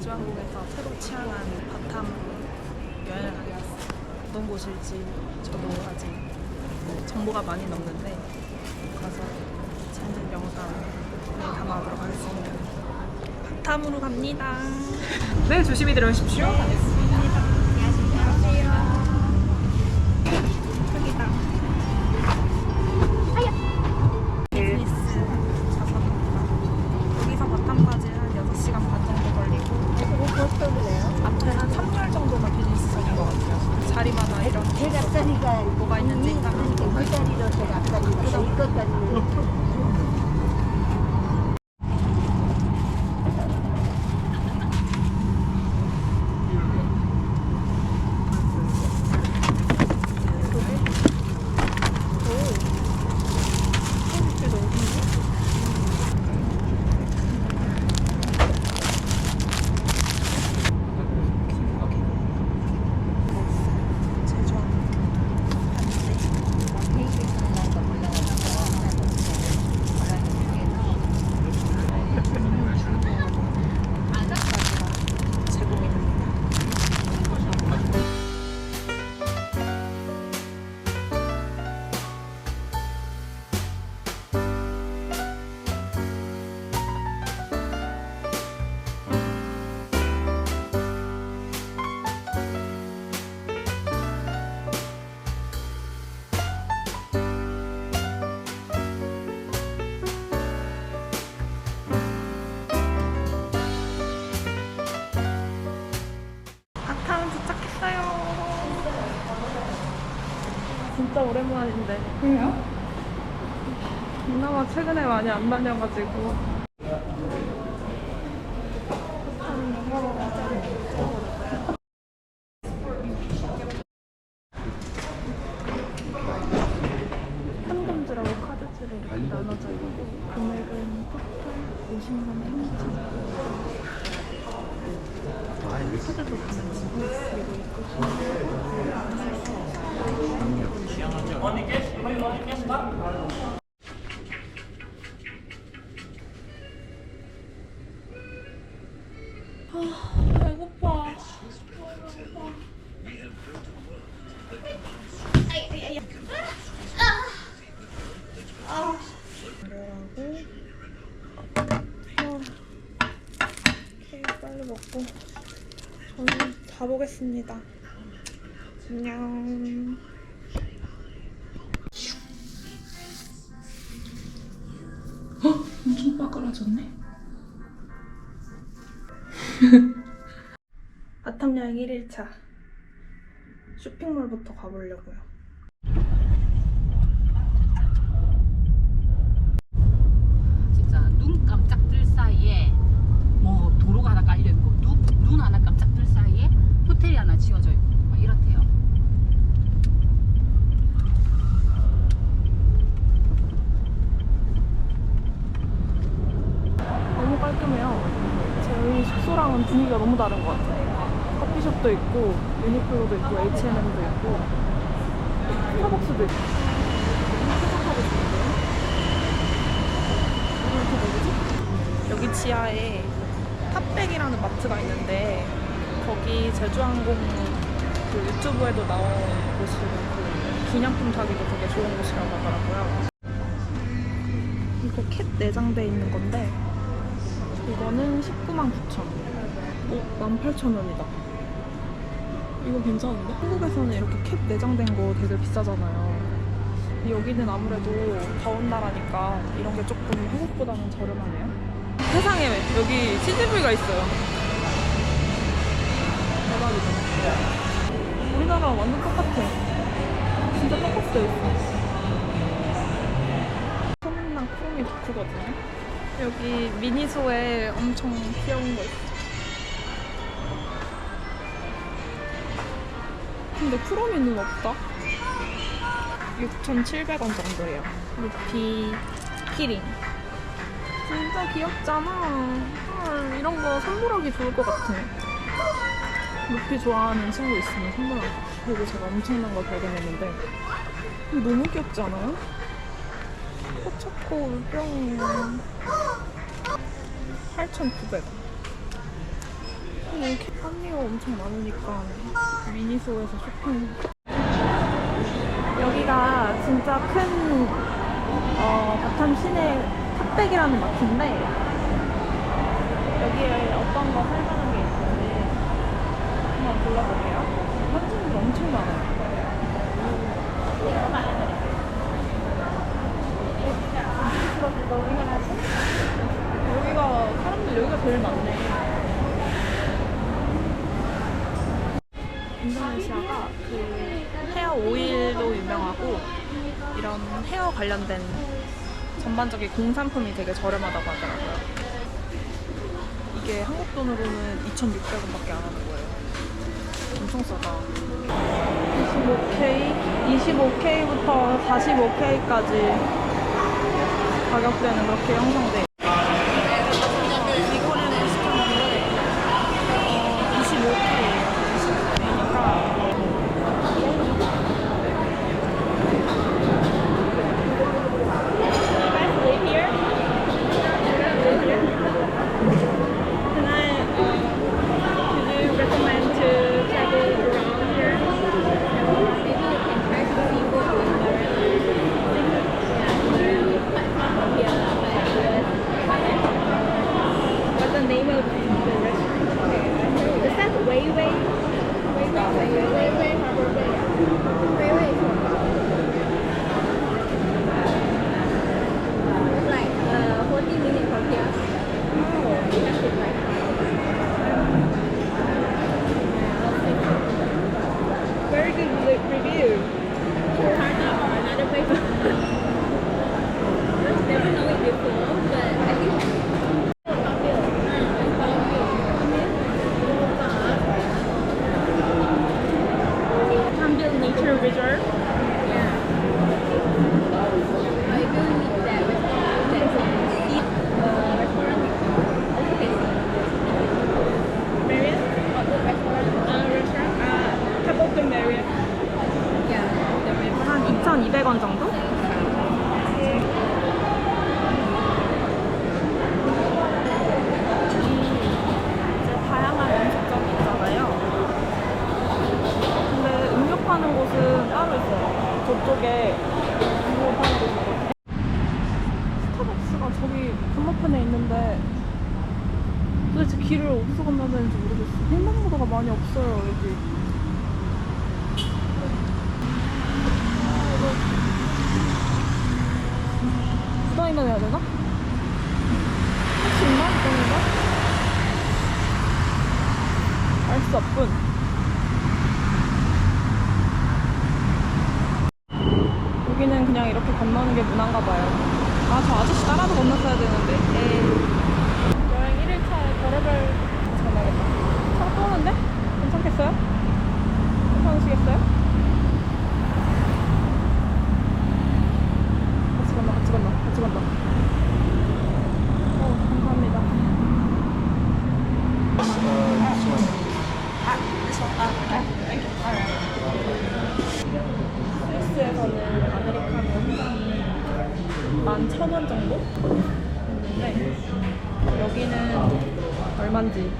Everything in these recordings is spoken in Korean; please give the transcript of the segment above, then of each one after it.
제주항공에서 새로 취항한 바탐으로 여행을 가게 됐어요. 어떤 곳일지 저도 아직 정보가 많이 없는데 가서 찾는 영상을 담아보도록 하겠습니다. 바탐으로 갑니다. 네, 조심히 들어오십시오. 진짜 오랜만인데. 그래요? 그나마 최근에 많이 안 다녀가지고. 현금지라고 카드지로 이렇게 나눠져 있고 금액은 토탈 50만 현지 카드도 가능하고 그리고 있고 아 배고파 빨리 먹고 저는 자보겠습니다. 안녕. 빠그라졌네. 바탐 여행 1일차. 쇼핑몰부터 가보려고요. 진짜 눈 깜짝 뜰 사이에 뭐 도로가 하나 깔려 있고 눈, 눈 하나 깜짝 뜰 사이에 호텔이 하나 지어져 있고 막 이렇대요. 너무 깔끔해요. 저희 숙소랑은 분위기가 너무 다른 것 같아요. 커피숍도 있고, 유니클로도 있고, H&M도 있고, 스타벅스도 있고. 여기 지하에 탑백이라는 마트가 있는데 거기 제주항공 그 유튜브에도 나온 곳이고 그 기념품 사기도 되게 좋은 곳이라고 하더라고요. 이거 캣 내장돼 있는 건데 이거는 19만 9천 어? 18,000원이다. 이거 괜찮은데? 한국에서는 이렇게 캡 내장된 거 되게 비싸잖아요. 여기는 아무래도 더운 나라니까 이런 게 조금 한국보다는 저렴하네요. 세상에 여기 CGV가 있어요. 대박이다. 우리나라랑 완전 똑같아. 진짜 똑같이 돼 있어 소문난 크롬이 덕후거든요. 여기 미니소에 엄청 귀여운 거 있어. 근데 크로미는 없다. 6,700원 정도예요. 루피 키링. 진짜 귀엽잖아. 헐, 이런 거 선물하기 좋을 것 같아. 루피 좋아하는 친구 있으면 선물하기. 그리고 제가 엄청난 걸 발견했는데 너무 귀엽지 않아요? 포차코 울병이에요. 8,900원. 이렇게 한리가 엄청 많으니까 미니소에서 쇼핑. 여기가 진짜 큰 어, 바탄 시내 탑백이라는 마트인데 여기에 어떤 거 살만한 게 있는지 한번 둘러볼게요. 현지인들 엄청 많아요. 여기가 사람들 여기가 제일 많네. 인도네시아가 그 헤어 오일로 유명하고 이런 헤어 관련된 전반적인 공산품이 되게 저렴하다고 하더라고요. 이게 한국 돈으로는 2,600원밖에 안 하는 거예요. 엄청 싸다. 25K, 25K부터 45K까지 가격대는 그렇게 형성돼. Thank you. 이렇게 건너는 게 문화인가 봐요. 아, 저 아저씨 따라서 건넜어야 되는데. 에이. 여행 1일차에 별의별 전화겠다. 차가 또 오는데? 괜찮겠어요? 괜찮으시겠어요? 같이 건너, 같이 건너, 같이 건너. 어, 감사합니다. 스위스에서는 아메리카노 한 잔이 11,000원 정도? 했는데 여기는 얼만지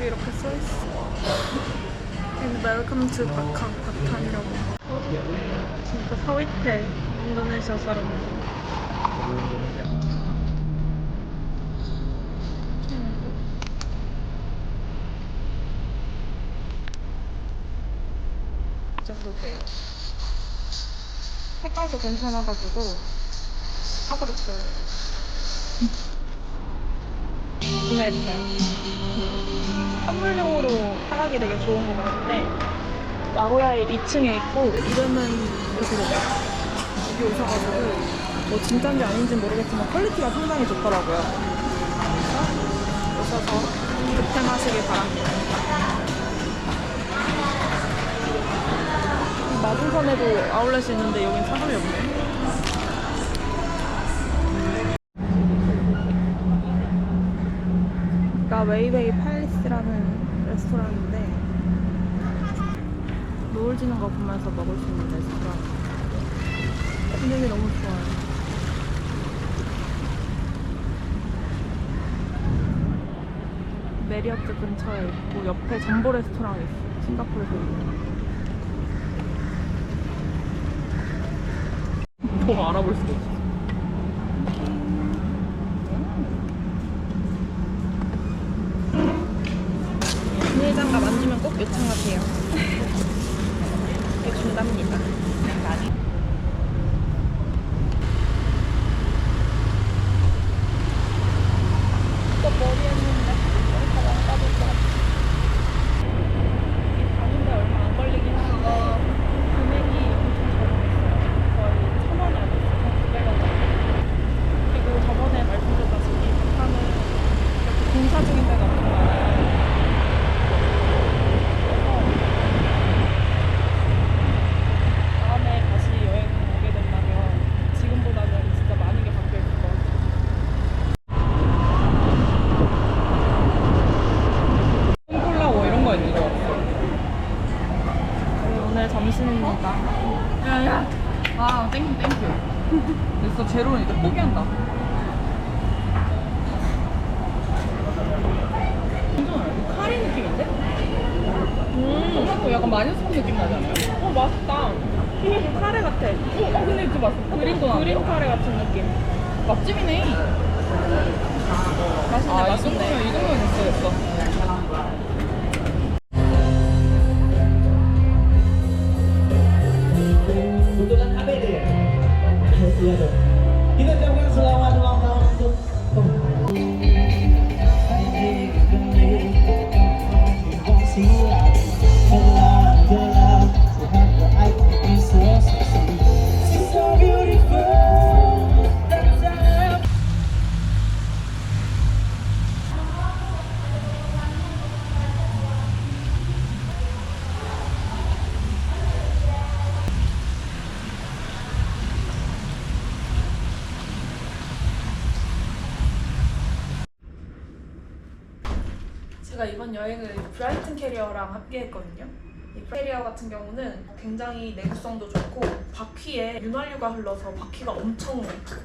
이렇게 써있어 And welcome to 바캉 바탄이라고 진짜 서윗해 인도네시아 사람 이 정도 돼요 색깔도 괜찮아가지고 사버렸어요. 구매했어요. 선물용으로 사가기 되게 좋은 것 같은데 나고야의 2층에 있고 이름은 이렇게 돼요 여기 오셔가지고. 뭐 진짜인지 아닌지 모르겠지만 퀄리티가 상당히 좋더라고요. 그래서 오셔서 득템하시길 바랍니다 마중선에도 아울렛이 있는데 여긴 사람이 없네. 여기가 웨이웨이 팔리스라는 레스토랑인데 노을 지는 거 보면서 먹을 수 있는 레스토랑. 분위기 너무 좋아요. 메리어트 근처에 있고 옆에 잠보 레스토랑이 있어요. 싱가포르에서 더 알아볼 수가 없어. 비닐장갑 만지면 꼭 요청 하세요. 이게 준답니다. 또 머리 했는데 머리 다 망가질 것 같아. 가는데 얼마 안 걸리긴 한데 금액이 엄청 저렴했어요. 거의 천 원이 안 됐어요. 900원 정도. 그리고 저번에 말씀드렸다시피 북한은 이렇게 공사 중인 데가 엄청 많아요. 그래서 다음에 다시 여행 오게 된다면 지금보다는 진짜 많은 게 바뀌어 있을 것 같아요. 콜라 뭐 이런 거 있는 거 같아. 네, 오늘 점심입니다. 야야. 아 땡큐 땡큐. 됐어 제로는 이제 포기한다. 완전 카레 느낌인데? 음. 토마토 약간 마녀스푼 느낌 나잖아요. 어 맛있다. 카레 같아. 어 근데 그 맛. 그린도 나. 그린 카레 같은 느낌. 맛집이네. 맛있네 아, 이 맛있네. 정도면 이 정도면 됐어 됐어. vida. E determinados lá 여행을 브라이튼 캐리어랑 함께 했거든요. 이 캐리어 같은 경우는 굉장히 내구성도 좋고 바퀴에 윤활유가 흘러서 바퀴가 엄청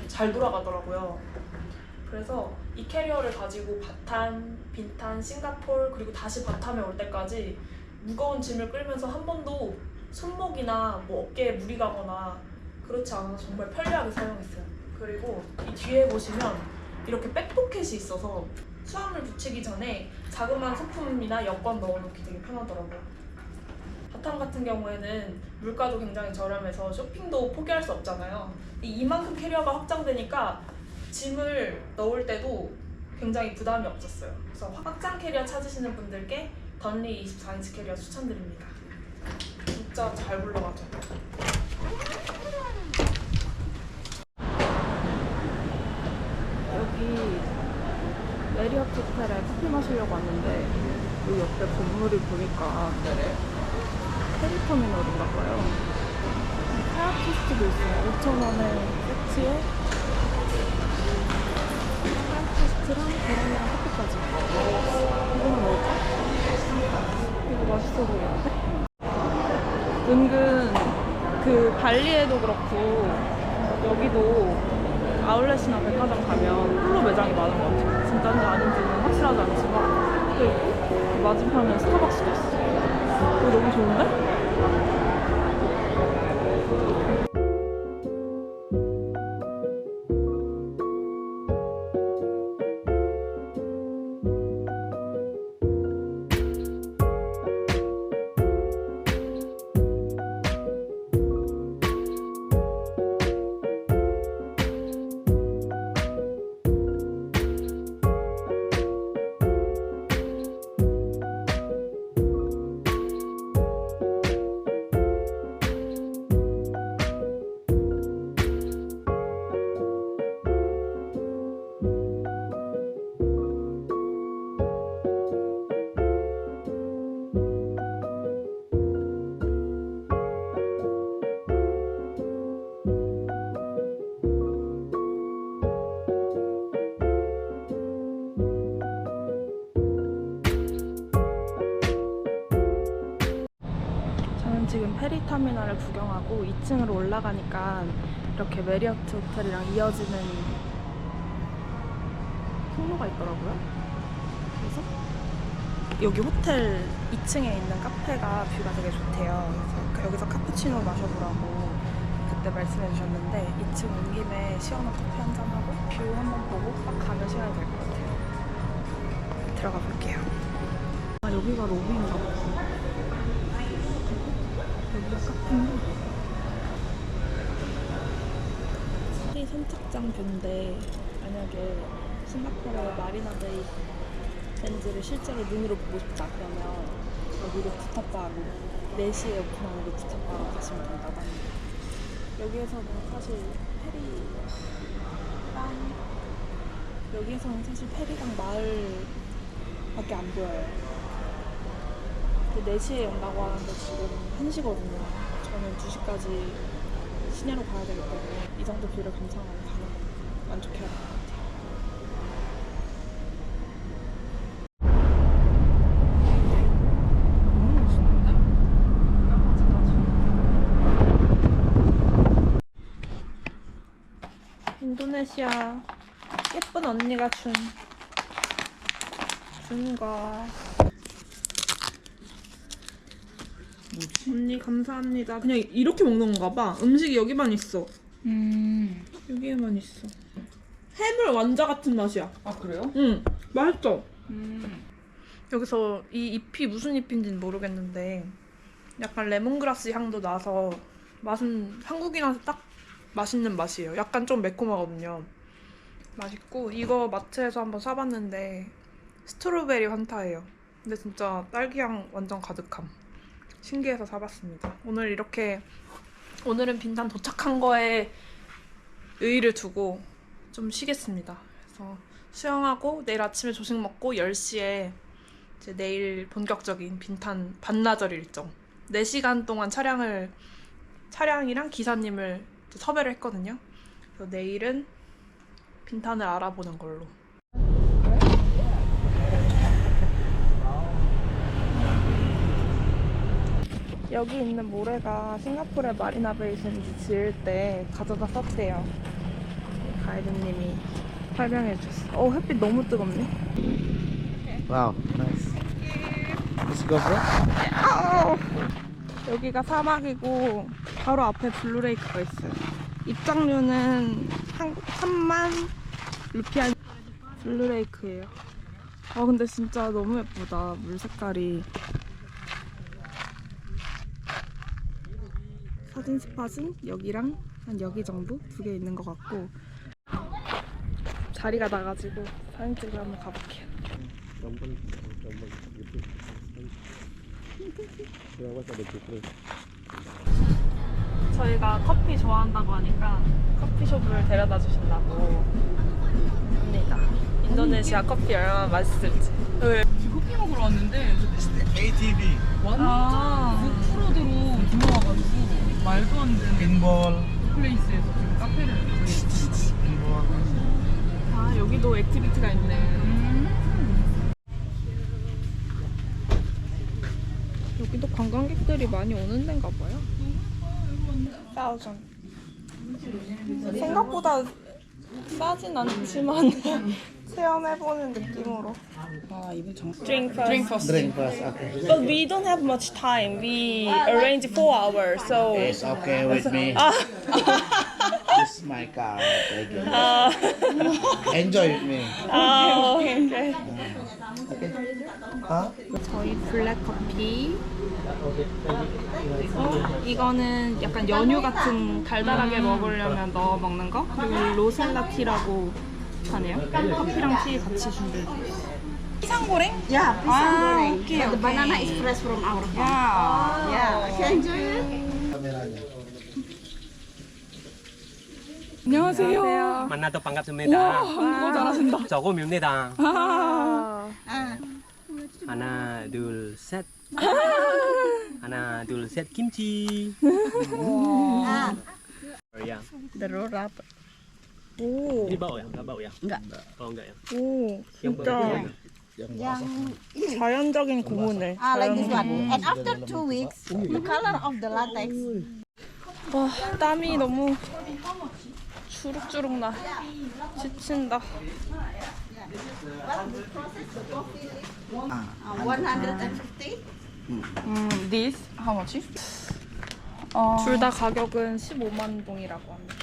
잘 돌아가더라고요. 그래서 이 캐리어를 가지고 바탄, 빈탄, 싱가폴 그리고 다시 바탐에 올 때까지 무거운 짐을 끌면서 한 번도 손목이나 뭐 어깨에 무리 가거나 그렇지 않아서 정말 편리하게 사용했어요. 그리고 이 뒤에 보시면 이렇게 백포켓이 있어서 수화물 붙이기 전에 자그마한 소품이나 여권 넣어놓기 되게 편하더라고요. 바탕 같은 경우에는 물가도 굉장히 저렴해서 쇼핑도 포기할 수 없잖아요. 이 이만큼 캐리어가 확장되니까 짐을 넣을 때도 굉장히 부담이 없었어요. 그래서 확장 캐리어 찾으시는 분들께 던리 24인치 캐리어 추천드립니다. 진짜 잘 굴러가죠. 여기 메리어트 호텔에 커피 마시려고 왔는데 이 옆에 건물을 보니까 페리터미널인가 봐요. 카야키스트도 있어요. 5,000원에 세트에 카야키스트랑 계란이랑 커피까지. 이거는 뭐지? 이거 맛있어 보이는데? 은근 그 발리에도 그렇고 여기도 아울렛이나 백화점 가면 홀로 매장이 많은 것 같아요. 진짜인지 아닌지는 확실하지 않지만 또 있고 그 맞은편에 스타벅스도 있어. 너무 좋은데? 지금 페리터미널을 구경하고 2층으로 올라가니까 이렇게 메리어트 호텔이랑 이어지는 통로가 있더라고요. 그래서 여기 호텔 2층에 있는 카페가 뷰가 되게 좋대요. 그래서 여기서 카푸치노 마셔보라고 그때 말씀해 주셨는데 2층 온 김에 시원한 커피 한 잔 하고 뷰 한번 보고 딱 가면 시간이 될 것 같아요. 들어가 볼게요. 아 여기가 로비인가 보다. 파리 선착장 뷰인데 만약에 싱가포르 마리나베이 렌즈를 실제로 눈으로 보고 싶다 그러면 여기 루프탑바로 4시에 오픈하는 루프탑바로 가시면 된다고 합니다. 여기에서는 사실 페리랑 여기에서는 사실 페리랑 마을밖에 안 보여요. 근데 4시에 온다고 하는데 지금 1시거든요. 저는 2시까지 시내로 가야 되기 때문에 이 정도 뷰를 감상하고 가는 건 만족해야 될 것 같아요. 인도네시아 예쁜 언니가 준, 준 거. 언니 감사합니다. 그냥 이렇게 먹는 건가 봐. 음식이 여기만 있어. 음. 여기에만 있어. 해물 완자 같은 맛이야. 아 그래요? 응, 맛있어. 음. 여기서 이 잎이 무슨 잎인지는 모르겠는데 약간 레몬그라스 향도 나서 맛은 한국인한테 딱 맛있는 맛이에요. 약간 좀 매콤하거든요. 맛있고 이거 마트에서 한번 사봤는데 스트로베리 환타예요. 근데 진짜 딸기향 완전 가득함. 신기해서 사봤습니다. 오늘 이렇게 오늘은 빈탄 도착한 거에 의의를 두고 좀 쉬겠습니다. 그래서 수영하고 내일 아침에 조식 먹고 10시에 이제 내일 본격적인 빈탄 반나절 일정. 4시간 동안 차량을 차량이랑 기사님을 섭외를 했거든요. 그래서 내일은 빈탄을 알아보는 걸로. 여기 있는 모래가 싱가포르의 마리나 베이 샌즈 지을 때 가져다 썼대요. 가이드님이 설명해 주셨어. 어, 햇빛 너무 뜨겁네. Nice. Let's go, bro. 여기가 사막이고 바로 앞에 블루레이크가 있어요. 입장료는 한 3만 루피아 블루레이크예요. 아 근데 진짜 너무 예쁘다 물 색깔이. 사진 스팟은 여기랑 한 여기 정도 두 개 있는 것 같고 자리가 나가지고 사진 찍으러 한번 가볼게요. 저희가 커피 좋아한다고 하니까 커피숍을 데려다 주신다고 합니다. 인도네시아 커피 얼마나 맛있을지. 왜? 커피 먹으러 왔는데 ATV. 완전 아. 오프로드로 들어와가지고 말도 안 되는 Pinball. 플레이스에서 지금 카페를 Pinball. 아 여기도 액티비티가 있네. 음. 여기도 관광객들이 많이 오는 데인가 봐요. 생각보다 싸진 않지만 체험해보는 느낌으로. 아 이분 정 Drink first. 드링 퍼스트 Drink first, okay. But we don't have much time. We arrange four hours, so. It's okay with me. 아, This is my car. Take it. 아, Enjoy with me. 아, 오케이. Huh? 저희 블랙 커피. 그리고 이거는 약간 연유 같은 달달하게 먹으려면 넣어 먹는 거. 그리고 로셀라 티라고 하네요. 커피랑 티 같이 준비해 있어요. 피상고랭? Yeah, pisang goreng. okay, But the okay. banana is fresh from our farm. 야. Yeah, can enjoy it. Kameranya. 안녕하세요. 만나도 반갑습니다. 한국어 잘하신다. 조금입니다. 아. 하나, 둘, 셋. 하나, 둘, 셋. 김치. Ah, Ya. the roll up. 오. Ini bau ya? Enggak bau ya? Enggak. Oh, enggak ya? 오. Yang 진짜 자연적인 고문을. ah like this one. And after two weeks, the color of the latex. 와 땀이 너무 주룩주룩 나. 지친다. Uh, 150. 음, this how much? 어, 둘 다 가격은 15만 동이라고 합니다.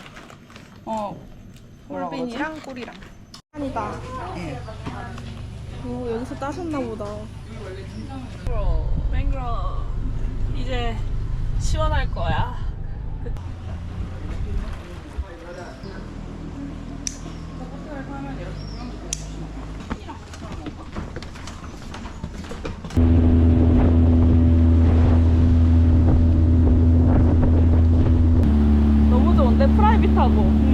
어, 꿀빈이랑 꿀이랑. 아니다. 오, 여기서 따셨나 보다. 맹그로 이제 시원할 거야. 너무 좋은데 프라이빗하고.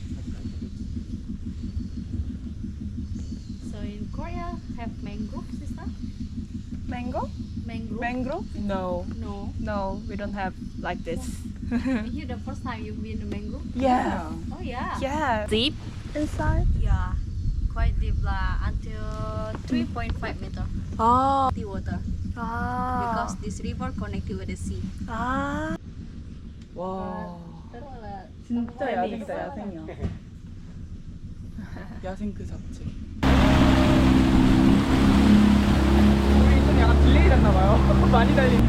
mangrove, sister? 맹고? Mangrove? 맹그로? No, no. No, we don't have like this. Here the first time you've been to mangrove? Yeah. Oh yeah. Yeah. Deep inside? Yeah. Quite deep lah, until 3.5 meter 아. the water. 아. Because this river connected with the sea. 아. 와, That's all. 진짜 야생이다 야생이야. 야생 그 자체. 약간 딜레이 됐나봐요. 많이 달린.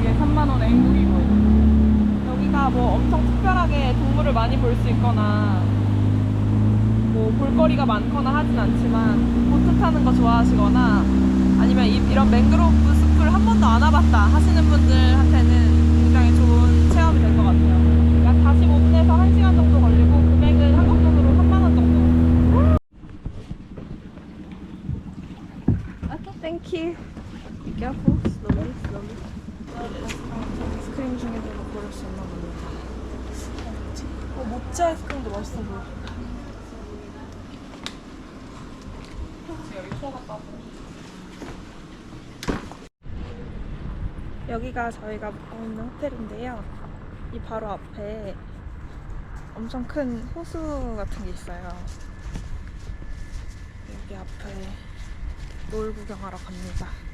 이게 3만 원의 행복이고. 여기가 뭐 엄청 특별하게 동물을 많이 볼 수 있거나 뭐 볼거리가 많거나 하진 않지만 보트 타는 거 좋아하시거나 아니면 이, 이런 맹그로브 숲을 한 번도 안 와봤다 하시는 분들한테는 굉장히 좋은 체험이 될 것 같아요. 약 45분에서 1시간 정도 걸리고 금액은 한국 돈으로 3만 원 정도. Okay, thank you. Careful, slowly, slowly. 아이스크림 중에도 고를 수 있나 봅니다. 어, 모찌 아이스크림도 맛있어 보여. 여기가 저희가 묵고 있는 호텔인데요. 이 바로 앞에 엄청 큰 호수 같은 게 있어요. 여기 앞에 노을 구경하러 갑니다.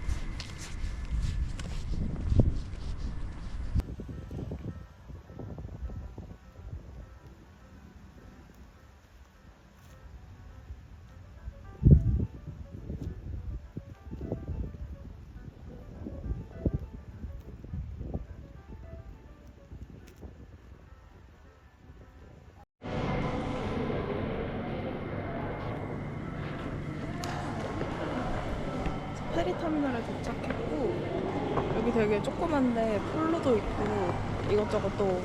이것저것 또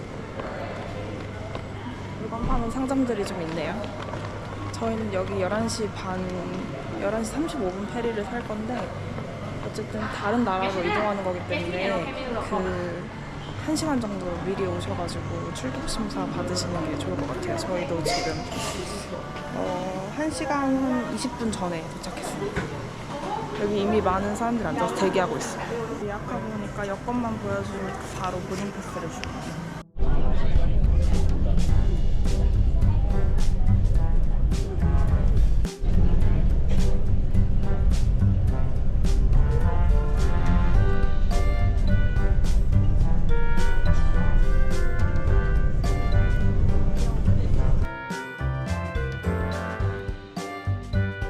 물건 파는 상점들이 좀 있네요. 저희는 여기 11시 반, 11시 35분 페리를 탈 건데 어쨌든 다른 나라로 이동하는 거기 때문에 그 1시간 정도 미리 오셔가지고 출국 심사 받으시는 게 좋을 것 같아요. 저희도 지금 어, 1시간 한 20분 전에 도착했습니다. 여기 이미 많은 사람들이 앉아서 대기하고 있어요. 예약하고 보니까 여권만 보여주니까 바로 보딩 패스를 주고